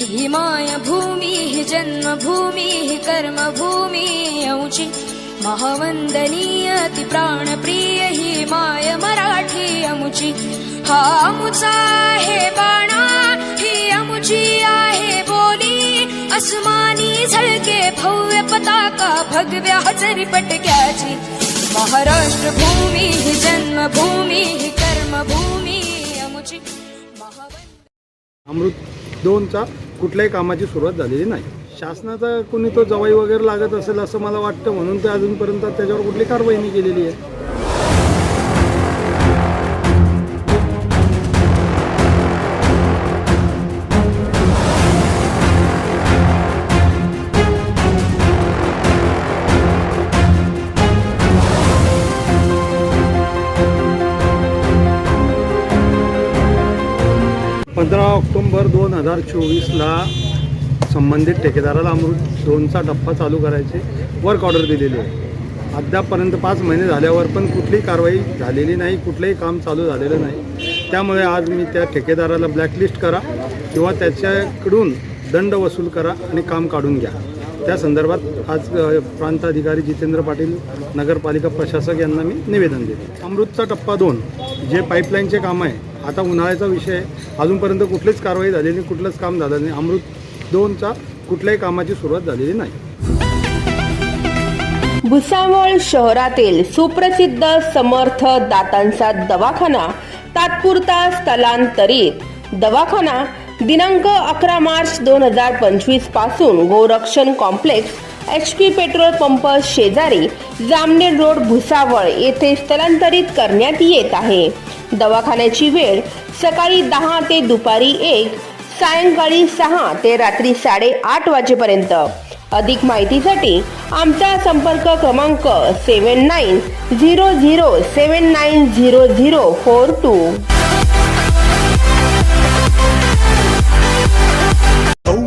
ही माय भूमी ही जन्मभूमी ही कर्मभूमी यौची महावंदनीय ती प्राणप्रिय ही माय मराठी अमुची हा अमुचा आहे बाणा ही अमुची आहे बोली अस्मानी झळके भव्य पताका भगव्या हजरी पटक्याची. महाराष्ट्र भूमी ही जन्मभूमी ही कर्मभूमी अमुची महावंद अमृत दोनचा कुठल्याही कामाची सुरुवात झालेली नाही. शासनाचा कोणी तो जवाई वगैरे लागत असेल असं मला वाटतं म्हणून ते अजूनपर्यंत त्याच्यावर कुठली कारवाई नाही केलेली आहे. पंधरा ऑक्टोंबर दोन हजार चोवीसला संबंधित ठेकेदाराला अमृत दोनचा टप्पा चालू करायचे वर्क ऑर्डर दिलेली आहे. अद्यापपर्यंत पाच महिने झाल्यावर पण कुठलीही कारवाई झालेली नाही कुठलंही काम चालू झालेलं नाही. त्यामुळे आज मी त्या ठेकेदाराला ब्लॅकलिस्ट करा किंवा त्याच्याकडून दंड वसूल करा आणि काम काढून घ्या. त्या संदर्भात आज प्रांताधिकारी जितेंद्र पाटील नगरपालिका प्रशासक यांना मी निवेदन दिले अमृतचा टप्पा दोन जे पाईपलाईनचे काम आहे आता उन्हाळ्याचा विषय अजूनपर्यंत कुठलीच कारवाई झालेली नाही कुठलंच काम झालं नाही. अमृत दोनचा कुठल्याही कामाची सुरुवात झालेली नाही. भुसावळ शहरातील सुप्रसिद्ध समर्थ दातांचा दवाखाना तात्पुरता स्थलांतरित दवाखाना दिनांक अकरा मार्च दोन हजार पंचवीसपासून Gorakshan complex H P petrol pump शेजारी जामनेर रोड भुसावळ येथे स्थलांतरित करण्यात येत आहे. दवाखान्याची वेळ सकाळी दहा ते दुपारी एक सायंकाळी सहा ते रात्री साडेआठ वाजेपर्यंत. अधिक माहितीसाठी आमचा संपर्क क्रमांक seven nine zero zero seven nine zero zero four two.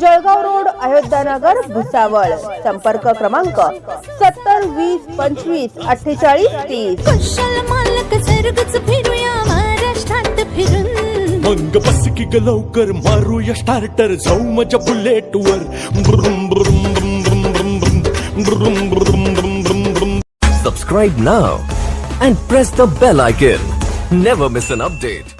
Jalgaon road Ayodhya Nagar Bhusawal. संपर्क क्रमांक सत्तर वीस पंचवीस अठ्ठेचाळीस तीस. कशाला मालक सर्गच फिरूया महाराष्ट्रात फिरून. मग बस की ग लवकर मारूया स्टार्टर जाऊ माझ्या बुलेट वर. Subscribe now and press the bell icon. Never miss an update